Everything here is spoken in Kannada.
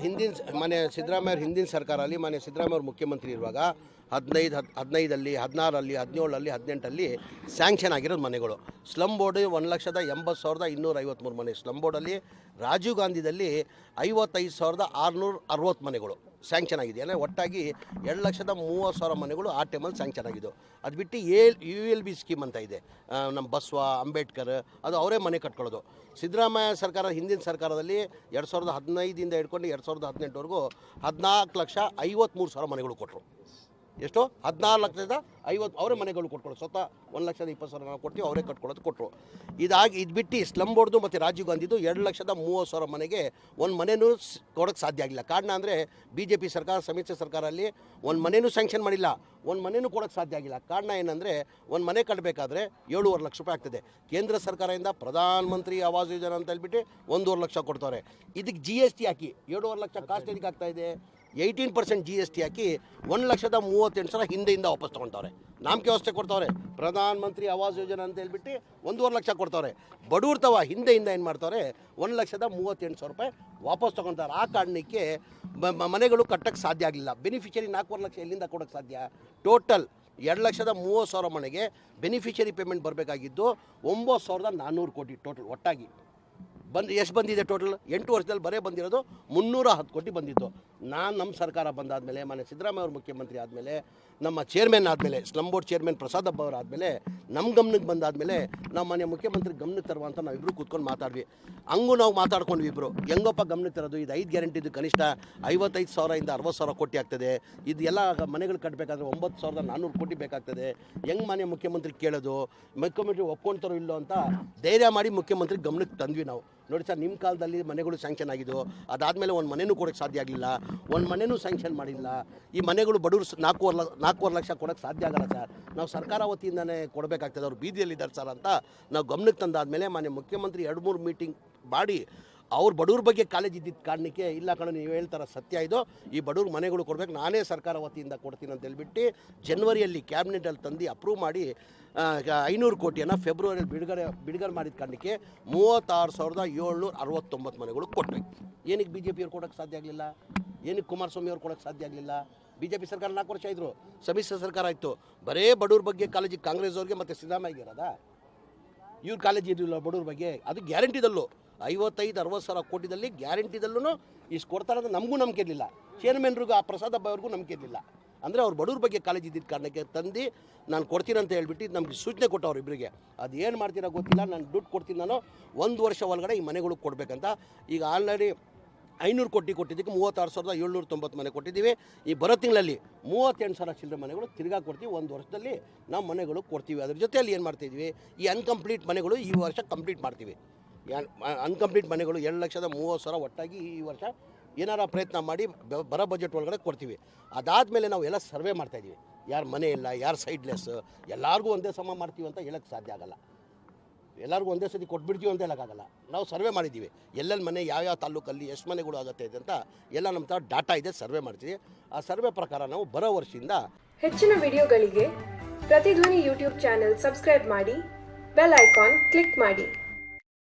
ಹಿಂದಿನ ಮನೆ ಸಿದ್ದರಾಮಯ್ಯ ಹಿಂದಿನ ಸರ್ಕಾರಲ್ಲಿ ಮನೆ ಸಿದ್ದರಾಮಯ್ಯ ಅವರು ಮುಖ್ಯಮಂತ್ರಿ ಇರುವಾಗ ಹದಿನೈದು, ಹದ್, ಹದಿನೈದಲ್ಲಿ ಹದಿನಾರಲ್ಲಿ ಹದಿನೇಳಲ್ಲಿ ಹದಿನೆಂಟಲ್ಲಿ ಸ್ಯಾಂಕ್ಷನ್ ಆಗಿರೋದು ಮನೆಗಳು. ಸ್ಲಮ್ ಬೋರ್ಡ್ ಒಂದು ಲಕ್ಷದ ಎಂಬತ್ತು ಸಾವಿರದ ಇನ್ನೂರ ಐವತ್ತ್ಮೂರು ಮನೆ. ಸ್ಲಮ್ ಬೋರ್ಡಲ್ಲಿ ರಾಜೀವ್ ಗಾಂಧಿದಲ್ಲಿ ಐವತ್ತೈದು ಸಾವಿರದ ಆರುನೂರ ಅರವತ್ತು ಮನೆಗಳು. ಸ್ಯಾಂಕ್ಷನ್ ಆಗಿದೆ. ಅಂದರೆ ಒಟ್ಟಾಗಿ ಎರಡು ಲಕ್ಷದ ಮೂವತ್ತು ಸಾವಿರ ಮನೆಗಳು ಆ ಟೈಮಲ್ಲಿ ಸ್ಯಾಂಕ್ಷನ್ ಆಗಿದ್ದು ಅದು ಬಿಟ್ಟು A U L B scheme ಅಂತ ಇದೆ. ನಮ್ಮ ಬಸವ, ಅಂಬೇಡ್ಕರ್ ಅದು ಅವರೇ ಮನೆ ಕಟ್ಕೊಳ್ಳೋದು. ಸಿದ್ದರಾಮಯ್ಯ ಸರ್ಕಾರ, ಹಿಂದಿನ ಸರ್ಕಾರದಲ್ಲಿ ಎರಡು ಸಾವಿರದ ಹದಿನೈದಿಂದ ಹಿಡ್ಕೊಂಡು ಎರಡು ಸಾವಿರದ ಹದಿನೆಂಟವರೆಗೂ ಹದಿನಾಲ್ಕು ಲಕ್ಷ ಐವತ್ತ್ಮೂರು ಸಾವಿರ ಮನೆಗಳು ಕೊಟ್ಟರು ಎಷ್ಟು? ಹದಿನಾರು ಲಕ್ಷದ ಐವತ್ತು, ಅವರೇ ಮನೆಗಳು ಕೊಟ್ಕೊಳ್ಳೋದು ಸ್ವತಃ ಒಂದು ಲಕ್ಷದ ಇಪ್ಪತ್ತು ಸಾವಿರ ನಾವು ಕೊಡ್ತೀವಿ, ಅವರೇ ಕಟ್ಕೊಳ್ಳೋದು ಕೊಟ್ಟರು ಇದಾಗಿ, ಇದು ಬಿಟ್ಟು ಸ್ಲಮ್ ಬೋರ್ಡ್ದು ಮತ್ತು ರಾಜೀವ್ ಗಾಂಧಿದು ಎರಡು ಲಕ್ಷದ ಮೂವತ್ತು ಸಾವಿರ ಮನೆಗೆ ಒಂದು ಮನೆಯೂ ಕೊಡೋಕ್ಕೆ ಸಾಧ್ಯ ಆಗಿಲ್ಲ. ಕಾರಣ ಅಂದರೆ ಬಿ ಜೆ ಪಿ ಸರ್ಕಾರ, ಸಮ್ಮಿಶ್ರ ಸರ್ಕಾರಲ್ಲಿ ಒಂದು ಮನೆಯೂ ಸ್ಯಾಂಕ್ಷನ್ ಮಾಡಿಲ್ಲ. ಒಂದು ಮನೆಯೂ ಕೊಡೋಕ್ಕೆ ಸಾಧ್ಯ ಆಗಿಲ್ಲ. ಕಾರಣ ಏನಂದರೆ ಒಂದು ಮನೆ ಕಟ್ಟಬೇಕಾದ್ರೆ ಏಳುವರೆ ಲಕ್ಷ ರೂಪಾಯಿ ಆಗ್ತದೆ. ಕೇಂದ್ರ ಸರ್ಕಾರದಿಂದ ಪ್ರಧಾನ ಮಂತ್ರಿ ಆವಾಸ್ ಯೋಜನೆ ಅಂತ ಹೇಳ್ಬಿಟ್ಟು ಒಂದೂವರೆ ಲಕ್ಷ ಕೊಡ್ತಾರೆ. ಇದಕ್ಕೆ ಜಿ ಎಸ್ ಟಿ ಹಾಕಿ ಏಳುವರೆ ಲಕ್ಷ ಕಾಸ್ಟ್ ಆಗ್ತಾ ಇದೆ? Eighteen percent G S T ಹಾಕಿ ಒಂದು ಲಕ್ಷದ ಮೂವತ್ತೆಂಟು ಸಾವಿರ ಹಿಂದೆಯಿಂದ ವಾಪಸ್ ತೊಗೊಳ್ತಾವ್ರೆ ನಾಮಕೆ ವ್ಯವಸ್ಥೆ ಕೊಡ್ತಾವ್ರೆ. ಪ್ರಧಾನ ಮಂತ್ರಿ ಆವಾಸ್ ಯೋಜನೆ ಅಂತ ಹೇಳ್ಬಿಟ್ಟು ಒಂದೂವರೆ ಲಕ್ಷ ಕೊಡ್ತಾವ್ರೆ. ಬಡವ್ರ ತವ ಹಿಂದೆಯಿಂದ ಏನು ಮಾಡ್ತಾವ್ರೆ? ಒಂದು ಲಕ್ಷದ ಮೂವತ್ತೆಂಟು ಸಾವಿರ ರೂಪಾಯಿ ವಾಪಸ್ ತೊಗೊಳ್ತಾರೆ ಆ ಕಾರಣಕ್ಕೆ ಮನೆಗಳು ಕಟ್ಟಕ್ಕೆ ಸಾಧ್ಯ ಆಗಲಿಲ್ಲ. ಬೆನಿಫಿಷರಿ ನಾಲ್ಕೂವರೆ ಲಕ್ಷ ಎಲ್ಲಿಂದ ಕೊಡೋಕ್ಕೆ ಸಾಧ್ಯ? ಟೋಟಲ್ ಎರಡು ಲಕ್ಷದ ಮೂವತ್ತು ಸಾವಿರ ಮನೆಗೆ ಬೆನಿಫಿಷರಿ ಪೇಮೆಂಟ್ ಬರಬೇಕಾಗಿದ್ದು ಒಂಬತ್ತು ಸಾವಿರದ ನಾನ್ನೂರು ಕೋಟಿ ಟೋಟಲ್ ಒಟ್ಟಾಗಿ. ಬಂದು ಎಷ್ಟು ಬಂದಿದೆ ಟೋಟಲ್ ಎಂಟು ವರ್ಷದಲ್ಲಿ ಬರೇ ಬಂದಿರೋದು ಮುನ್ನೂರ ಹತ್ತು ಕೋಟಿ ಬಂದಿತ್ತು. ನಾನು ನಮ್ಮ ಸರ್ಕಾರ ಬಂದಾದಮೇಲೆ ಮನೆ ಸಿದ್ದರಾಮಯ್ಯ ಅವರು ಮುಖ್ಯಮಂತ್ರಿ ಆದಮೇಲೆ, ನಮ್ಮ ಚೇರ್ಮನ್ ಆದಮೇಲೆ ಸ್ಲಮ್ ಬೋರ್ಡ್ ಚೇರ್ಮನ್ ಪ್ರಸಾದ್ ಹಬ್ಬ ಆದಮೇಲೆ ನಮ್ಮ ಗಮನಕ್ಕೆ ಬಂದಾದಮೇಲೆ ನಮ್ಮ ಮನೆ ಮುಖ್ಯಮಂತ್ರಿ ಗಮನಕ್ಕೆ ತರುವಂತ ನಾವು ಇಬ್ಬರು ಕೂತ್ಕೊಂಡು ಮಾತಾಡ್ವಿ. ಹಂಗೂ ನಾವು ಮಾತಾಡ್ಕೊಂಡ್ವಿ ಇಬ್ಬರು ಹೆಂಗಪ್ಪ ಗಮನಕ್ಕೆ ತರೋದು? ಇದು ಐದು ಗ್ಯಾರಂಟಿದು ಕನಿಷ್ಠ ಐವತ್ತೈದು ಸಾವಿರದಿಂದ ಅರವತ್ತು ಸಾವಿರ ಕೋಟಿ ಆಗ್ತದೆ. ಇದು ಎಲ್ಲ ಮನೆಗಳು ಕಟ್ಟಬೇಕಾದ್ರೆ ಒಂಬತ್ತು ಸಾವಿರದ ನಾನ್ನೂರು ಕೋಟಿ ಬೇಕಾಗ್ತದೆ. ಹೆಂಗೆ ಮನೆ ಮುಖ್ಯಮಂತ್ರಿ ಕೇಳೋದು? ಮುಖ್ಯಮಂತ್ರಿ ಒಪ್ಕೊಂತಾರೋ ಇಲ್ಲೋ ಅಂತ ಧೈರ್ಯ ಮಾಡಿ ಮುಖ್ಯಮಂತ್ರಿ ಗಮನಕ್ಕೆ ತಂದ್ವಿ ನಾವು. ನೋಡಿ ಸರ್ ನಿಮ್ಮ ಕಾಲದಲ್ಲಿ ಮನೆಗಳು ಸ್ಯಾಂಕ್ಷನ್ ಆಗಿದ್ದು ಅದಾದಮೇಲೆ ಒಂದು ಮನೆಯೂ ಕೊಡೋಕ್ಕೆ ಸಾಧ್ಯ ಆಗಲಿಲ್ಲ. ಒಂದು ಮನೆಯೂ ಸ್ಯಾಂಕ್ಷನ್ ಮಾಡಿಲ್ಲ. ಈ ಮನೆಗಳು ಬಡವರು ನಾಲ್ಕೂವರೆ ಲ, ನಾಲ್ಕೂವರೆ ಲಕ್ಷ ಕೊಡೋಕ್ಕೆ ಸಾಧ್ಯ ಆಗಲ್ಲ ಸರ್. ನಾವು ಸರ್ಕಾರ ವತಿಯಿಂದನೇ ಕೊಡಬೇಕಾಗ್ತದೆ. ಅವ್ರು ಬೀದಿಯಲ್ಲಿದ್ದಾರೆ ಸರ್ ಅಂತ ನಾವು ಗಮನಕ್ಕೆ ತಂದಾದಮೇಲೆ ಮನೆ ಮುಖ್ಯಮಂತ್ರಿ ಎರಡು ಮೂರು ಮೀಟಿಂಗ್ ಮಾಡಿ ಅವ್ರ ಬಡವ್ರ ಬಗ್ಗೆ ಕಾಲೇಜ್ ಇದ್ದಿದ್ದ ಕಾರಣಕ್ಕೆ, ಇಲ್ಲ ಕಣ, ನೀವು ಹೇಳ್ತಾರ ಸತ್ಯ ಇದು, ಈ ಬಡವ್ರ ಮನೆಗಳು ಕೊಡಬೇಕು, ನಾನೇ ಸರ್ಕಾರ ವತಿಯಿಂದ ಕೊಡ್ತೀನಿ ಅಂತ ಹೇಳ್ಬಿಟ್ಟು ಜನವರಿಯಲ್ಲಿ ಕ್ಯಾಬಿನೆಟಲ್ಲಿ ತಂದು ಅಪ್ರೂವ್ ಮಾಡಿ ಐನೂರು ಕೋಟಿಯನ್ನು ಫೆಬ್ರವರಿಯಲ್ಲಿ ಬಿಡುಗಡೆ ಬಿಡುಗಡೆ ಮಾಡಿದ ಕಾರಣಕ್ಕೆ ಮೂವತ್ತಾರು ಸಾವಿರದ ಏಳ್ನೂರ ಅರವತ್ತೊಂಬತ್ತು ಮನೆಗಳು ಕೊಟ್ಟವಿ ಏನಕ್ಕೆ ಬಿ ಜೆ ಪಿಯವ್ರು ಕೊಡೋಕ್ಕೆ ಸಾಧ್ಯ ಆಗಲಿಲ್ಲ? ಏನಕ್ಕೆ ಕುಮಾರಸ್ವಾಮಿ ಅವ್ರು ಕೊಡೋಕ್ಕೆ ಸಾಧ್ಯ ಆಗಲಿಲ್ಲ? ಬಿ ಜೆ ಪಿ ಸರ್ಕಾರ ನಾಲ್ಕು ವರ್ಷ ಇದ್ದರು ಸಮ್ಮಿಶ್ರ ಸರ್ಕಾರ ಆಯಿತು. ಬರೇ ಬಡವ್ರ ಬಗ್ಗೆ ಕಾಲೇಜಿಗೆ ಕಾಂಗ್ರೆಸ್ ಅವ್ರಿಗೆ ಮತ್ತು ಸಿದ್ದರಾಮಯ್ಯ ಇರೋದಾ ಇವ್ರ ಕಾಲೇಜ್ ಇರಲಿಲ್ಲ ಬಡವ್ರ ಬಗ್ಗೆ, ಅದು ಗ್ಯಾರಂಟಿದಲ್ಲೂ ಐವತ್ತೈದು, ಅರವತ್ತು ಸಾವಿರ ಕೋಟಿದಲ್ಲಿ ಗ್ಯಾರಂಟಿದಲ್ಲೂ ಇಷ್ಟು ಕೊಡ್ತಾರೆ ಅಂತ ನಮಗೂ ನಂಬಿಕೆ ಇರಲಿಲ್ಲ. ಚೇರ್ಮನ್ರಿಗೂ ಆ ಪ್ರಸಾದ್ ಅವ್ರಿಗೂ ನಂಬಿಕೆ ಇರಲಿಲ್ಲ. ಅಂದರೆ ಅವ್ರು ಬಡವ್ರ ಬಗ್ಗೆ ಕಾಲೇಜ್ ಇದ್ದಿದ್ದ ಕಾರಣಕ್ಕೆ ತಂದು ನಾನು ಕೊಡ್ತೀನಿ ಅಂತ ಹೇಳ್ಬಿಟ್ಟು ನಮಗೆ ಸೂಚನೆ ಕೊಟ್ಟವ್ರು ಇಬ್ಬರಿಗೆ ಅದು ಏನು ಮಾಡ್ತೀರಾ ಗೊತ್ತಿಲ್ಲ, ನಾನು ದುಡ್ಡು ಕೊಡ್ತೀನಿ ನಾನು ಒಂದು ವರ್ಷ ಒಳಗಡೆ ಈ ಮನೆಗಳಿಗೆ ಕೊಡಬೇಕಂತ. ಈಗ ಆಲ್ರೆಡಿ ಐನೂರು ಕೋಟಿ ಕೊಟ್ಟಿದ್ದಕ್ಕೆ ಮೂವತ್ತಾರು ಸಾವಿರದ ಏಳ್ನೂರ ತೊಂಬತ್ತು ಮನೆ ಕೊಟ್ಟಿದ್ದೀವಿ. ಈ ಬರೋ ತಿಂಗಳಲ್ಲಿ ಮೂವತ್ತೆಂಟು ಸಾವಿರ ಚಿಲ್ಲರೆ ಮನೆಗಳು ತಿರ್ಗಾ ಕೊಡ್ತೀವಿ. ಒಂದು ವರ್ಷದಲ್ಲಿ ನಾವು ಮನೆಗಳು ಕೊಡ್ತೀವಿ. ಅದ್ರ ಜೊತೆಯಲ್ಲಿ ಏನು ಮಾಡ್ತಿದ್ವಿ ಈ ಅನ್ಕಂಪ್ಲೀಟ್ ಮನೆಗಳು ಈ ವರ್ಷ ಕಂಪ್ಲೀಟ್ ಮಾಡ್ತೀವಿ. ಅನ್ಕಂಪ್ಲೀಟ್ ಮನೆಗಳು ಎರಡು ಲಕ್ಷದ ಮೂವತ್ತು ಸಾವಿರ ಒಟ್ಟಾಗಿ ಈ ವರ್ಷ ಏನಾರ ಪ್ರಯತ್ನ ಮಾಡಿ ಬರ ಬಜೆಟ್ ಒಳಗಡೆ ಕೊಡ್ತೀವಿ. ಅದಾದಮೇಲೆ ನಾವು ಎಲ್ಲ ಸರ್ವೆ ಮಾಡ್ತಾಯಿದ್ದೀವಿ ಯಾರು ಮನೆ ಇಲ್ಲ, ಯಾರು ಸೈಡ್ಲೆಸ್ ಎಲ್ಲರಿಗೂ ಒಂದೇ ಸಮ ಮಾಡ್ತೀವಿ ಅಂತ ಹೇಳೋಕ್ಕೆ ಸಾಧ್ಯ ಆಗಲ್ಲ. ಎಲ್ಲರಿಗೂ ಒಂದೇ ಸತಿ ಕೊಟ್ಬಿಡ್ತೀವಿ ಅಂತ ಹೇಳೋಕ್ಕಾಗಲ್ಲ ನಾವು ಸರ್ವೆ ಮಾಡಿದ್ದೀವಿ. ಎಲ್ಲೆಲ್ಲಿ ಮನೆ, ಯಾವ್ಯಾವ ತಾಲೂಕಲ್ಲಿ ಎಷ್ಟು ಮನೆಗಳು ಆಗುತ್ತೆ ಅಂತ ಎಲ್ಲ ನಮ್ಮ ಥರ ಡಾಟಾ ಇದೆ, ಸರ್ವೆ ಮಾಡ್ತೀವಿ. ಆ ಸರ್ವೆ ಪ್ರಕಾರ ನಾವು ಬರೋ ವರ್ಷದಿಂದ ಹೆಚ್ಚಿನ ವಿಡಿಯೋಗಳಿಗೆ ಪ್ರತಿಧ್ವನಿ ಯೂಟ್ಯೂಬ್ ಚಾನೆಲ್ ಸಬ್ಸ್ಕ್ರೈಬ್ ಮಾಡಿ, ಬೆಲ್ ಐಕಾನ್ ಕ್ಲಿಕ್ ಮಾಡಿ.